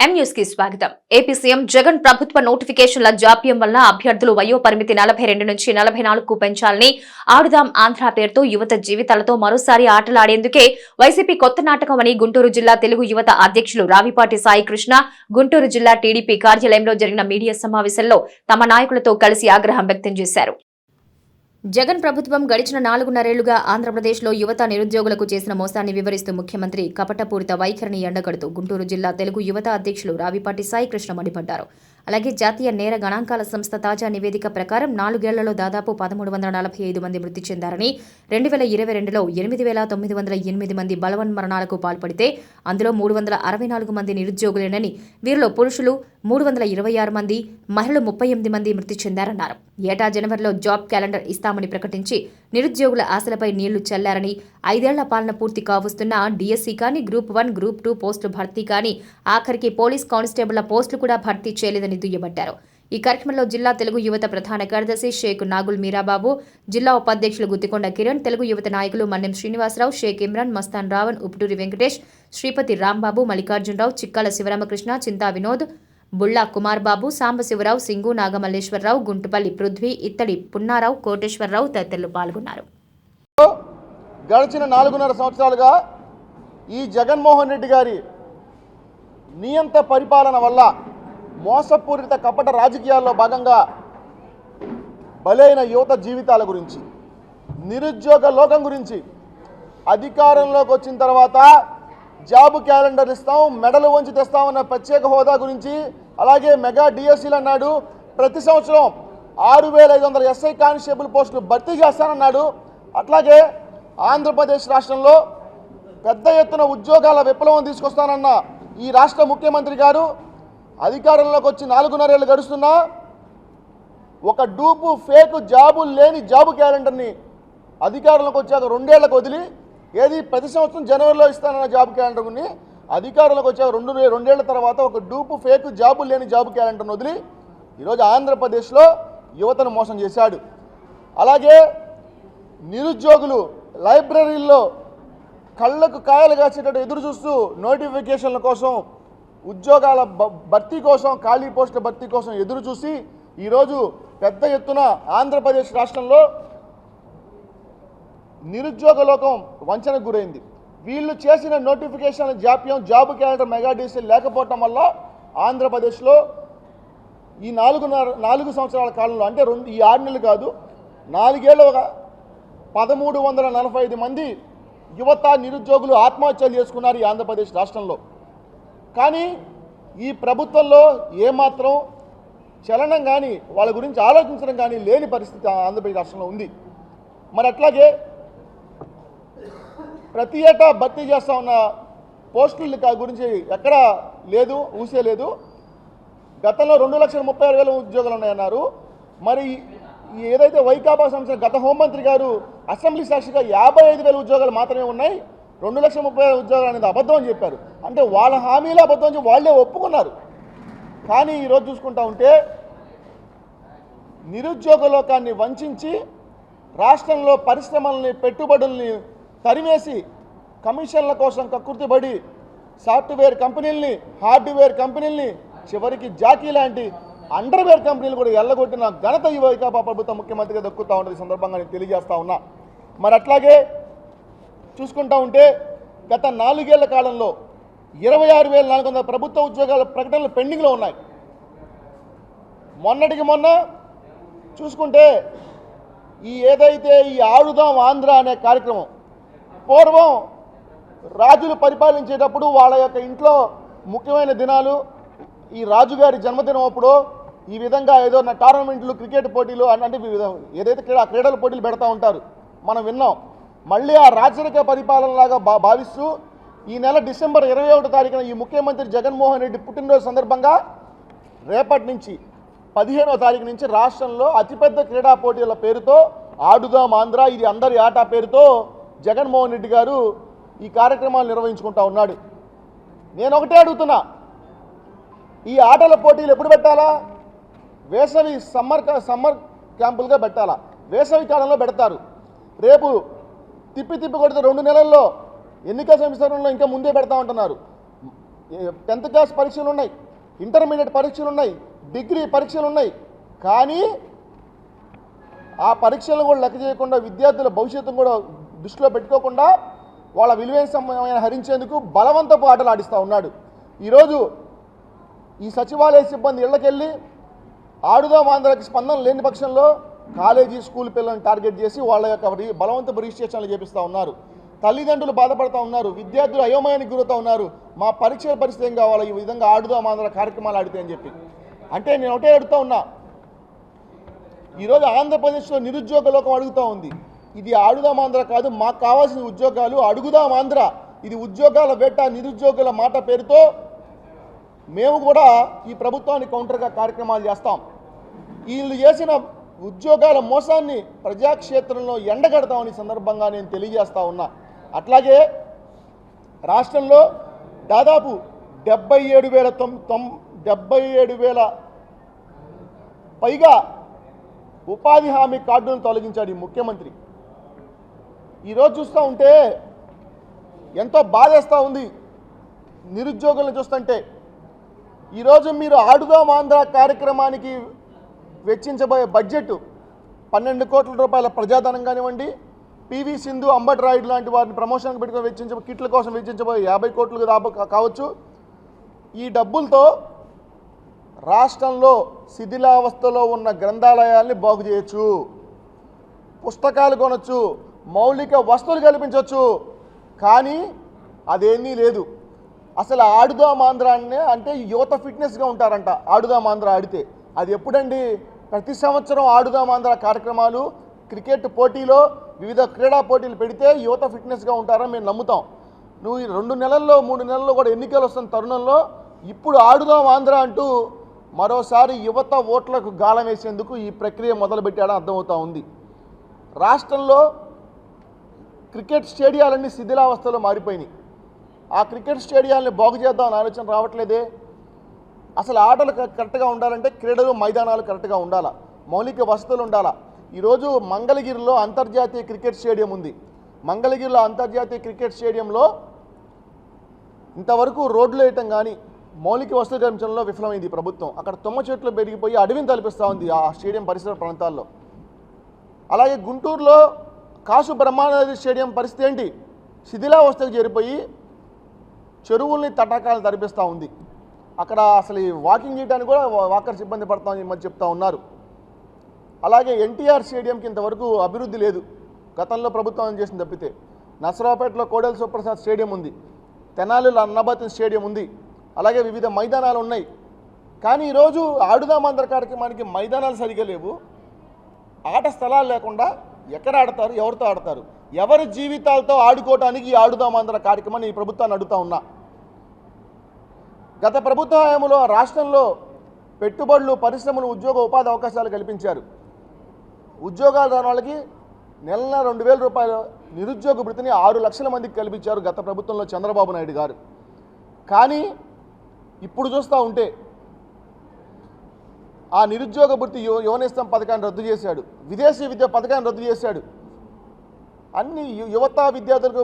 ఎం కి స్వాగతం. AP CM Jagan ప్రభుత్వ నోటిఫికేషన్ల జాప్యం వల్ల అభ్యర్థులు వయో పరిమితి నలభై రెండు నుంచి నలభై నాలుగుకు పెంచాలని ఆడుదాం ఆంధ్ర పేరుతో యువత జీవితాలతో మరోసారి ఆటలాడేందుకే వైసీపీ కొత్త నాటకమని గుంటూరు జిల్లా తెలుగు యువత అధ్యక్షులు రావిపాటి సాయి కృష్ణ గుంటూరు జిల్లా టీడీపీ కార్యాలయంలో జరిగిన మీడియా సమావేశంలో తమ నాయకులతో కలిసి ఆగ్రహం వ్యక్తం చేశారు. జగన్ ప్రభుత్వం గడిచిన నాలుగున్నరేళ్ళుగా ఆంధ్రప్రదేశ్లో యువత నిరుద్యోగులకు చేసిన మోసాన్ని వివరిస్తూ ముఖ్యమంత్రి కపటపూరిత వైఖరిని ఎండగడుతూ గుంటూరు జిల్లా తెలుగు యువత అధ్యక్షులు రావిపాటి సాయికృష్ణ మండిపడ్డారు. అలాగే జాతీయ నేర గణాంకాల సంస్థ తాజా నివేదిక ప్రకారం నాలుగేళ్ళలో దాదాపు పదమూడు వందల నలభై ఐదు మంది మృతి చెందారని రెండు వేల ఇరవై రెండులో ఎనిమిది వేల తొమ్మిది వందల ఎనిమిది మంది బలవన్మరణాలకు పాల్పడితే అందులో మూడు వందల అరవై నాలుగు మంది నిరుద్యోగులేనని వీరిలో పురుషులు మూడు వందల ఇరవై ఆరు మంది మహిళలు ముప్పై ఎనిమిది మంది మృతి చెందారన్నారు. ఏటా జనవరిలో జాబ్ క్యాలెండర్ ఇస్తామని ప్రకటించి నిరుద్యోగుల ఆశలపై నీళ్ళు చల్లారని ఐదేళ్ళ పాలన పూర్తి కావస్తున్న డీఎస్సీ కానీ గ్రూప్ వన్ గ్రూప్ టూ పోస్టులు భర్తీ కానీ ఆఖరికి పోలీస్ కానిస్టేబుళ్ళ పోస్టులు కూడా భర్తీ చేయలేదని దుయ్యబట్టారు. ఈ కార్యక్రమంలో జిల్లా తెలుగు యువత ప్రధాన కార్యదర్శి షేక్ నాగుల్ మీరాబాబు జిల్లా ఉపాధ్యక్షులు గుత్తికొండ కిరణ్ తెలుగు యువత నాయకులు మన్నెం శ్రీనివాసరావు షేక్ ఇమ్రాన్ మస్తాన్ రావణ్ ఉప్పుటూరి వెంకటేష్ శ్రీపతి రాంబాబు మల్లికార్జునరావు చిక్కాల శివరామకృష్ణ చింతా వినోద్ బుళ్ళా కుమార్ బాబు సాంబశివరావు సింగు నాగమల్లేశ్వరరావు గుంటుపల్లి పృథ్వీ ఇత్తడి పున్నారావు కోటేశ్వరరావు తదితరులు పాల్గొన్నారు. గడిచిన నాలుగున్నర సంవత్సరాలుగా ఈ జగన్మోహన్ రెడ్డి గారి నియంత పరిపాలన వల్ల మోసపూరిత కపట రాజకీయాల్లో భాగంగా బలైన యువత జీవితాల గురించి నిరుద్యోగ లోకం గురించి అధికారంలోకి వచ్చిన తర్వాత జాబ్ క్యాలెండర్ ఇస్తాం మెడలు వంచి తెస్తామన్న ప్రత్యేక హోదా గురించి. అలాగే మెగా డిఎస్సీలు అన్నాడు. ప్రతి సంవత్సరం ఆరు వేల ఐదు వందల ఎస్ఐ కానిస్టేబుల్ పోస్టులు భర్తీ చేస్తానన్నాడు. అట్లాగే ఆంధ్రప్రదేశ్ రాష్ట్రంలో పెద్ద ఎత్తున ఉద్యోగాల విప్లవం తీసుకొస్తానన్న ఈ రాష్ట్ర ముఖ్యమంత్రి గారు అధికారంలోకి వచ్చి నాలుగున్నరేళ్ళు గడుస్తున్నా ఒక డూపు ఫేక్ జాబు లేని జాబు క్యాలెండర్ని అధికారంలోకి వచ్చాక రెండేళ్ళకు వదిలి ఏది? ప్రతి సంవత్సరం జనవరిలో ఇస్తానన్న జాబ్ క్యాలెండర్ని అధికారంలోకి వచ్చాక రెండు రెండేళ్ళ తర్వాత ఒక డూపు ఫేక్ జాబు లేని జాబ్ క్యాలెండర్ని వదిలి ఈరోజు ఆంధ్రప్రదేశ్లో యువతను మోసం చేశాడు. అలాగే నిరుద్యోగులు లైబ్రరీల్లో కళ్ళకు కాయలు కాసేటట్టు ఎదురు చూస్తూ నోటిఫికేషన్ల కోసం ఉద్యోగాల భర్తీ కోసం ఖాళీ పోస్టుల భర్తీ కోసం ఎదురు చూసి ఈరోజు పెద్ద ఎత్తున ఆంధ్రప్రదేశ్ రాష్ట్రంలో నిరుద్యోగ లోకం వంచనకు గురైంది. వీళ్ళు చేసిన నోటిఫికేషన్ జాప్యం జాబ్ క్యాలెండర్ మెగా డీసీ లేకపోవటం వల్ల ఆంధ్రప్రదేశ్లో ఈ నాలుగున్నర నాలుగు సంవత్సరాల కాలంలో అంటే రెండు ఈ ఆరు నెలలు కాదు నాలుగేళ్ళు ఒక పదమూడు వందల నలభై ఐదు మంది యువత నిరుద్యోగులు ఆత్మహత్యలు చేసుకున్నారు ఈ ఆంధ్రప్రదేశ్ రాష్ట్రంలో. కానీ ఈ ప్రభుత్వంలో ఏమాత్రం చలనం కానీ వాళ్ళ గురించి ఆలోచించడం కానీ లేని పరిస్థితి ఆంధ్రప్రదేశ్ రాష్ట్రంలో ఉంది. మరి అట్లాగే ప్రతి ఏటా భర్తీ చేస్తా ఉన్న పోస్టుల గురించి ఎక్కడ లేదు ఊసే లేదు. గతంలో రెండు లక్షల ముప్పై ఆరు వేల ఉద్యోగాలు ఉన్నాయన్నారు. మరి ఏదైతే వైకాపా సంస్థ గత హోంమంత్రి గారు అసెంబ్లీ సాక్షిగా యాభై ఐదు వేల ఉద్యోగాలు మాత్రమే ఉన్నాయి. రెండు లక్షల ముప్పై వేల ఉద్యోగాలు అనేది అబద్ధం అని చెప్పారు. అంటే వాళ్ళ హామీలే అబద్ధం అని వాళ్ళే ఒప్పుకున్నారు. కానీ ఈరోజు చూసుకుంటా ఉంటే నిరుద్యోగ లోకాన్ని వంచి రాష్ట్రంలో పరిశ్రమల్ని పెట్టుబడుల్ని తరిమేసి కమిషన్ల కోసం కక్కుర్తిపడి సాఫ్ట్వేర్ కంపెనీల్ని హార్డ్వేర్ కంపెనీల్ని చివరికి జాకీ లాంటి అండర్వేర్ కంపెనీలు కూడా ఎల్లగొట్టిన ఘనత ఈ వైకాపా ప్రభుత్వం ముఖ్యమంత్రిగా దక్కుతూ ఉంటుంది సందర్భంగా నేను తెలియజేస్తా ఉన్నా. మరి అట్లాగే చూసుకుంటా ఉంటే గత నాలుగేళ్ళ కాలంలో ఇరవై ఆరు వేల నాలుగు వందల ప్రభుత్వ ఉద్యోగాల ప్రకటనలు పెండింగ్లో ఉన్నాయి. మొన్నటికి మొన్న చూసుకుంటే ఈ ఏదైతే ఈ ఆడుదాం ఆంధ్ర అనే కార్యక్రమం పూర్వం రాజులు పరిపాలించేటప్పుడు వాళ్ళ యొక్క ఇంట్లో ముఖ్యమైన దినాలు ఈ రాజుగారి జన్మదినం అప్పుడు ఈ విధంగా ఏదో నా టోర్నమెంట్లు క్రికెట్ పోటీలు అంటే వివిధ ఏదైతే క్రీడా క్రీడల పోటీలు పెడతా ఉంటారు మనం విన్నాం. మళ్ళీ ఆ రాజరిక పరిపాలనలాగా భా భావిస్తూ ఈ నెల డిసెంబర్ ఇరవై ఒకటో తారీఖున ఈ ముఖ్యమంత్రి జగన్మోహన్ రెడ్డి పుట్టినరోజు సందర్భంగా రేపటి నుంచి పదిహేనో తారీఖు నుంచి రాష్ట్రంలో అతిపెద్ద క్రీడా పోటీల పేరుతో ఆడుదాం ఆంధ్ర ఇది అందరి ఆట పేరుతో జగన్మోహన్ రెడ్డి గారు ఈ కార్యక్రమాలు నిర్వహించుకుంటా ఉన్నాడు. నేను ఒకటే అడుగుతున్నా. ఈ ఆటల పోటీలు ఎప్పుడు పెట్టాలా? వేసవి సమ్మర్ సమ్మర్ క్యాంపులుగా పెట్టాలా? వేసవి కాలంలో పెడతారు. రేపు తిప్పి తిప్పి కొడితే రెండు నెలల్లో ఎన్నికల సంవత్సరంలో ఇంకా ముందే పెడతా ఉంటున్నారు. టెన్త్ క్లాస్ పరీక్షలు ఉన్నాయి ఇంటర్మీడియట్ పరీక్షలు ఉన్నాయి డిగ్రీ పరీక్షలు ఉన్నాయి కానీ ఆ పరీక్షలు కూడా లెక్క చేయకుండా విద్యార్థుల భవిష్యత్తును కూడా దృష్టిలో పెట్టుకోకుండా వాళ్ళ విలువైన సమయం హరించేందుకు బలవంతపు ఆటలు ఆడిస్తూ ఉన్నాడు. ఈరోజు ఈ సచివాలయ సిబ్బంది ఇళ్ళకెళ్ళి ఆడుదాం ఆంధ్రాకి స్పందన లేని పక్షంలో కాలేజీ స్కూల్ పిల్లల్ని టార్గెట్ చేసి వాళ్ళ యొక్క బలవంతపు రిజిస్ట్రేషన్లు చేపిస్తూ ఉన్నారు. తల్లిదండ్రులు బాధపడుతూ ఉన్నారు. విద్యార్థులు అయోమయానికి గురవుతూ ఉన్నారు. మా పరీక్షల పరిస్థితి ఏం కావాలి? ఈ విధంగా ఆడుదాం ఆంధ్ర కార్యక్రమాలు ఆడితే అని చెప్పి. అంటే నేను ఒకటే అడుగుతా ఉన్నా. ఈరోజు ఆంధ్రప్రదేశ్లో నిరుద్యోగ లోకం అడుగుతూ ఉంది. ఇది ఆడుదాం ఆంధ్ర కాదు మాకు కావాల్సిన ఉద్యోగాలు అడుగుదాం ఆంధ్ర. ఇది ఉద్యోగాల వేట నిరుద్యోగుల మాట పేరుతో మేము కూడా ఈ ప్రభుత్వానికి కౌంటర్గా కార్యక్రమాలు చేస్తాం. వీళ్ళు చేసిన ఉద్యోగాల మోసాన్ని ప్రజాక్షేత్రంలో ఎండగడతామని సందర్భంగా నేను తెలియజేస్తా ఉన్నా. అట్లాగే రాష్ట్రంలో దాదాపు డెబ్బై ఏడు వేల తొమ్ తొమ్ డెబ్బై ఏడు వేల పైగా ఉపాధి హామీ కార్డులను తొలగించాడు ఈ ముఖ్యమంత్రి. ఈరోజు చూస్తూ ఉంటే ఎంతో బాధేస్తూ ఉంది. నిరుద్యోగులను చూస్తుంటే ఈరోజు మీరు ఆడుదాం ఆంధ్ర కార్యక్రమానికి వెచ్చించబోయే బడ్జెట్ పన్నెండు కోట్ల రూపాయల ప్రజాధనం కానివ్వండి పివి సింధు అంబట్ రాయుడు లాంటి వారిని ప్రమోషన్కి పెట్టుకుని వెచ్చించ కిట్ల కోసం వెచ్చించబోయే యాభై కోట్లు రాబో కావచ్చు. ఈ డబ్బులతో రాష్ట్రంలో శిథిలావస్థలో ఉన్న గ్రంథాలయాల్ని బాగు చేయొచ్చు పుస్తకాలు కొనొచ్చు. మౌలిక వస్తువులు కల్పించవచ్చు కానీ అదేమీ లేదు. అసలు ఆడుదాం ఆంధ్ర అనే అంటే యువత ఫిట్నెస్గా ఉంటారంట. ఆడుదాం ఆంధ్ర ఆడితే. అది ఎప్పుడండి? ప్రతి సంవత్సరం ఆడుదాం ఆంధ్ర కార్యక్రమాలు క్రికెట్ పోటీలో వివిధ క్రీడా పోటీలు పెడితే యువత ఫిట్నెస్గా ఉంటారని మేము నమ్ముతాం. నువ్వు ఈ రెండు నెలల్లో మూడు నెలల్లో కూడా ఎన్నికలు వస్తున్న తరుణంలో ఇప్పుడు ఆడుదాం ఆంధ్ర అంటూ మరోసారి యువత ఓట్లకు గాలం వేసేందుకు ఈ ప్రక్రియ మొదలుపెట్టాడని అర్థమవుతా ఉంది. రాష్ట్రంలో క్రికెట్ స్టేడియాలన్నీ శిథిలావస్థలో మారిపోయినాయి. ఆ క్రికెట్ స్టేడియాలని బాగు చేద్దామని ఆలోచన రావట్లేదే. అసలు ఆటలు క- కరెక్ట్గా ఉండాలంటే క్రీడలు మైదానాలు కరెక్ట్గా ఉండాలా? మౌలిక వసతులు ఉండాలా? ఈరోజు మంగళగిరిలో అంతర్జాతీయ క్రికెట్ స్టేడియం ఉంది. మంగళగిరిలో అంతర్జాతీయ క్రికెట్ స్టేడియంలో ఇంతవరకు రోడ్లు వేయటం కానీ మౌలిక వసతులు కల్పించడంలో విఫలమైంది ప్రభుత్వం. అక్కడ తుమ్మ చెట్లు పెరిగిపోయి అడవిని తలపిస్తూ ఉంది ఆ స్టేడియం పరిసర ప్రాంతాల్లో. అలాగే గుంటూరులో కాసు బ్రహ్మానంద స్టేడియం పరిస్థితి ఏంటి? శిథిలావస్థకు చేరిపోయి చెరువుల్ని తటాకాలను తరిపిస్తూ ఉంది. అక్కడ అసలు ఈ వాకింగ్ చేయడానికి కూడా వాకర్ వాకర్స్ ఇబ్బంది పడతామని ఈ మధ్య చెప్తా ఉన్నారు. అలాగే ఎన్టీఆర్ స్టేడియంకి ఇంతవరకు అభివృద్ధి లేదు. గతంలో ప్రభుత్వం చేసింది తప్పితే? నసరావుపేటలో కోడెల సుప్రసాద్ స్టేడియం ఉంది. తెనాలిలో అన్నబతిన్ స్టేడియం ఉంది. అలాగే వివిధ మైదానాలు ఉన్నాయి. కానీ ఈరోజు ఆడుదాం కార్యక్రమానికి మైదానాలు సరిగా లేవు. ఆట స్థలాలు లేకుండా ఎక్కడ ఆడతారు ఎవరితో ఆడతారు? ఎవరి జీవితాలతో ఆడుకోవటానికి ఈ ఆడుదాం ఆంధ్ర కార్యక్రమాన్ని ఈ ప్రభుత్వాన్ని అడుగుతా ఉన్నా. గత ప్రభుత్వ హయాంలో రాష్ట్రంలో పెట్టుబడులు పరిశ్రమలు ఉద్యోగ ఉపాధి అవకాశాలు కల్పించారు. ఉద్యోగాలు రాని వాళ్ళకి నెలన రెండు వేల రూపాయల నిరుద్యోగ భృతిని ఆరు లక్షల మందికి కల్పించారు గత ప్రభుత్వంలో చంద్రబాబు నాయుడు గారు. కానీ ఇప్పుడు చూస్తూ ఉంటే ఆ నిరుద్యోగ భృతి యువ యువనేస్తం పథకాన్ని రద్దు చేశాడు. విదేశీ విద్య పథకాన్ని రద్దు చేశాడు. అన్ని యువత విద్యార్థులకు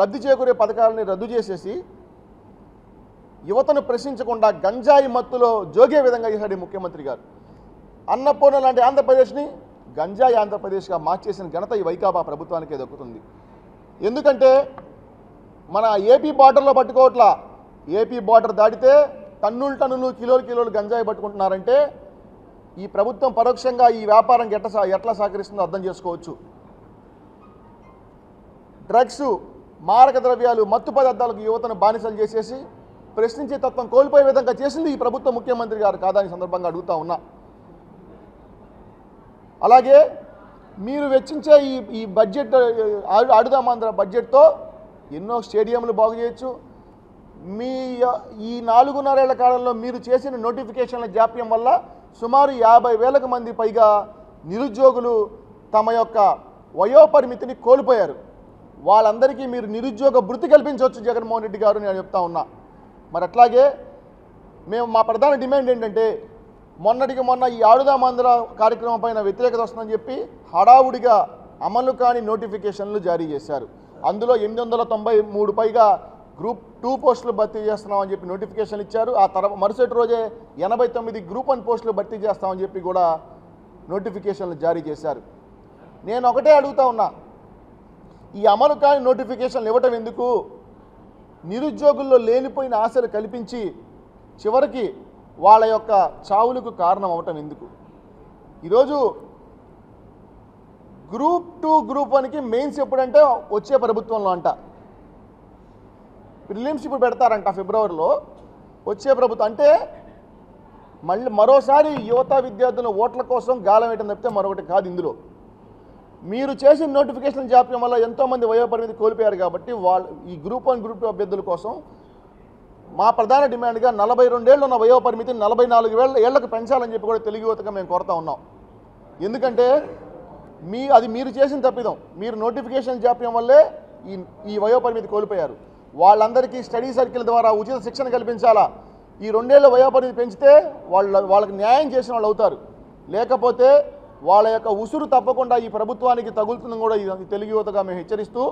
లబ్ధి చేకూరే పథకాలని రద్దు చేసేసి యువతను ప్రశ్నించకుండా గంజాయి మత్తులో జోగే విధంగా చేశాడు ఈ ముఖ్యమంత్రి గారు. అన్నపూర్ణ లాంటి ఆంధ్రప్రదేశ్ని గంజాయి ఆంధ్రప్రదేశ్గా మార్చేసిన ఘనత ఈ వైకాపా ప్రభుత్వానికే దక్కుతుంది. ఎందుకంటే మన ఏపీ బార్డర్లో పట్టుకోవట్లా. ఏపీ బార్డర్ దాటితే టన్నులు టన్నులు కిలోలు కిలోలు గంజాయి పట్టుకుంటున్నారంటే ఈ ప్రభుత్వం పరోక్షంగా ఈ వ్యాపారం ఎట్లా ఎట్లా సహకరిస్తుందో అర్థం చేసుకోవచ్చు. డ్రగ్స్ మారక ద్రవ్యాలు మత్తు పదార్థాలకు యువతను బానిసలు చేసేసి ప్రశ్నించే తత్వం కోల్పోయే విధంగా చేసింది ఈ ప్రభుత్వ ముఖ్యమంత్రి గారు కాదా సందర్భంగా అడుగుతా ఉన్నా. అలాగే మీరు వెచ్చించే ఈ ఈ బడ్జెట్ ఆడుదామాంధ్ర బడ్జెట్తో ఎన్నో స్టేడియంలు బాగు చేయొచ్చు మీ ఈ నాలుగున్నరేళ్ళ కాలంలో మీరు చేసిన నోటిఫికేషన్ల జాప్యం వల్ల సుమారు యాభై వేలకు మంది పైగా నిరుద్యోగులు తమ యొక్క వయోపరిమితిని కోల్పోయారు. వాళ్ళందరికీ మీరు నిరుద్యోగ భృతి కల్పించవచ్చు జగన్మోహన్ రెడ్డి గారు నేను చెప్తా ఉన్నా. మరి అట్లాగే మేము మా ప్రధాన డిమాండ్ ఏంటంటే మొన్నటికి మొన్న ఈ ఆడుదామాంధ్ర కార్యక్రమం పైన వ్యతిరేకత వస్తుందని చెప్పి హడావుడిగా అమలు కాని నోటిఫికేషన్లు జారీ చేశారు. అందులో ఎనిమిది వందల తొంభై మూడు పైగా గ్రూప్ టూ పోస్టులు భర్తీ చేస్తున్నామని చెప్పి నోటిఫికేషన్ ఇచ్చారు. ఆ తర్వాత మరుసటి రోజే ఎనభై తొమ్మిది గ్రూప్ వన్ పోస్టులు భర్తీ చేస్తామని చెప్పి కూడా నోటిఫికేషన్లు జారీ చేశారు. నేను ఒకటే అడుగుతా ఉన్నా ఈ అమలు కాని నోటిఫికేషన్లు ఇవ్వటం ఎందుకు? నిరుద్యోగుల్లో లేనిపోయిన ఆశలు కల్పించి చివరికి వాళ్ళ యొక్క చావులకు కారణం అవటం ఎందుకు? ఈరోజు గ్రూప్ టూ గ్రూప్ వన్కి మెయిన్స్ ఎప్పుడంటే వచ్చే ప్రభుత్వంలో అంట. ప్రిలిమ్స్ ఇప్పుడు పెడతారంట ఫిబ్రవరిలో. వచ్చే ప్రభుత్వం అంటే మళ్ళీ మరోసారి యువత విద్యార్థుల ఓట్ల కోసం గాలం వేయటం తప్పితే మరొకటి కాదు ఇందులో. మీరు చేసిన నోటిఫికేషన్ జాప్యం వల్ల ఎంతోమంది వయోపరిమితి కోల్పోయారు కాబట్టి వాళ్ళు ఈ గ్రూప్ వన్ గ్రూప్ టూ అభ్యర్థుల కోసం మా ప్రధాన డిమాండ్గా నలభై రెండేళ్ళు ఉన్న వయోపరిమితిని నలభై నాలుగు వేల ఏళ్ళకు పెంచాలని చెప్పి కూడా తెలుగు యువతగా మేము కోరుతా ఉన్నాం. ఎందుకంటే మీ అది మీరు చేసిన తప్పిదం. మీరు నోటిఫికేషన్ జాప్యం వల్లే ఈ ఈ వయోపరిమితి కోల్పోయారు. వాళ్ళందరికీ స్టడీ సర్కిల్ ద్వారా ఉచిత శిక్షణ కల్పించాలా? ఈ రెండేళ్ళ వయోపరిధి పెంచితే వాళ్ళ వాళ్ళకి న్యాయం చేసిన వాళ్ళు అవుతారు. లేకపోతే వాళ్ళ యొక్క ఉసురు తప్పకుండా ఈ ప్రభుత్వానికి తగులుతుందని కూడా ఇది తెలుగు యువతగా మేము హెచ్చరిస్తూ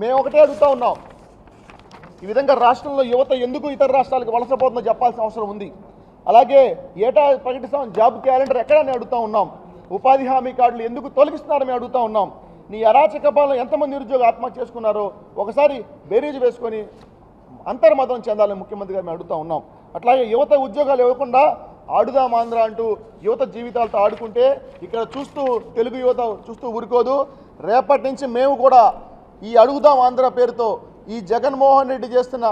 మేము ఒకటే అడుగుతా ఉన్నాం. ఈ విధంగా రాష్ట్రంలో యువత ఎందుకు ఇతర రాష్ట్రాలకు వలసపోతుందో చెప్పాల్సిన అవసరం ఉంది. అలాగే ఏటా ప్రకటిస్తాం జాబ్ క్యాలెండర్ ఎక్కడ అని అడుగుతూ ఉన్నాం. ఉపాధి హామీ కార్డులు ఎందుకు తొలగిస్తున్నారని అడుగుతూ ఉన్నాం. నీ అరాచక పాలన ఎంతమంది నిరుద్యోగ ఆత్మహత్య చేసుకున్నారో ఒకసారి బేరీజ్ వేసుకొని అంతర్మతం చెందాలని ముఖ్యమంత్రి గారు మేము అడుగుతా ఉన్నాం. అట్లాగే యువత ఉద్యోగాలు ఇవ్వకుండా ఆడుదాం ఆంధ్ర అంటూ యువత జీవితాలతో ఆడుకుంటే ఇక్కడ చూస్తూ తెలుగు యువత చూస్తూ ఊరుకోదు. రేపటి నుంచి మేము కూడా ఈ అడుగుదాం ఆంధ్ర పేరుతో ఈ జగన్మోహన్ రెడ్డి చేస్తున్న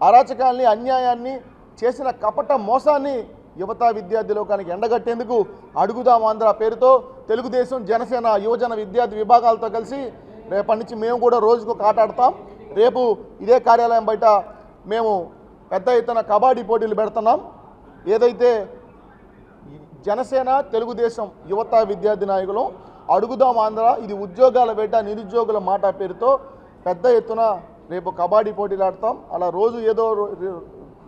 అరాచకాల్ని అన్యాయాన్ని చేసిన కపట మోసాన్ని యువత విద్యార్థి లోకానికి ఎండగట్టేందుకు అడుగుదాం ఆంధ్ర పేరుతో తెలుగుదేశం జనసేన యువజన విద్యార్థి విభాగాలతో కలిసి రేపటి నుంచి మేము కూడా రోజుకు కాటాడతాం. రేపు ఇదే కార్యాలయం బయట మేము పెద్ద ఎత్తున కబడ్డీ పోటీలు పెడుతున్నాం. ఏదైతే జనసేన తెలుగుదేశం యువత విద్యార్థి నాయకులు అడుగుదాం ఆంధ్ర ఇది ఉద్యోగాల వేట నిరుద్యోగుల మాట పేరుతో పెద్ద ఎత్తున రేపు కబడ్డీ పోటీలు ఆడతాం. అలా రోజు ఏదో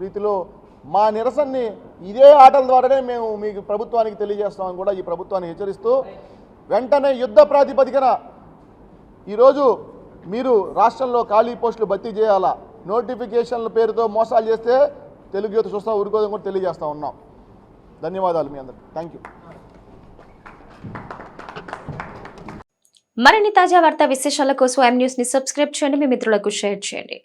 రీతిలో మా నిరసనని ఇదే ఆటల ద్వారానే మేము మీకు ప్రభుత్వానికి తెలియజేస్తామని కూడా ఈ ప్రభుత్వాన్ని హెచ్చరిస్తూ వెంటనే యుద్ధ ప్రాతిపదికన ఈరోజు మీరు రాష్ట్రంలో ఖాళీ పోస్టులు భర్తీ చేయాలా? నోటిఫికేషన్ల పేరుతో మోసాలు చేస్తే తెలుగు యువత చూస్తా ఊరుకోదని కూడా తెలియజేస్తా ఉన్నాం. ధన్యవాదాలు మీ అందరికి. థ్యాంక్ యూ మరిన్ని తాజా వార్తా విశేషాల కోసం ఎం న్యూస్ని సబ్స్క్రైబ్ చేయండి. మీ మిత్రులకు షేర్ చేయండి.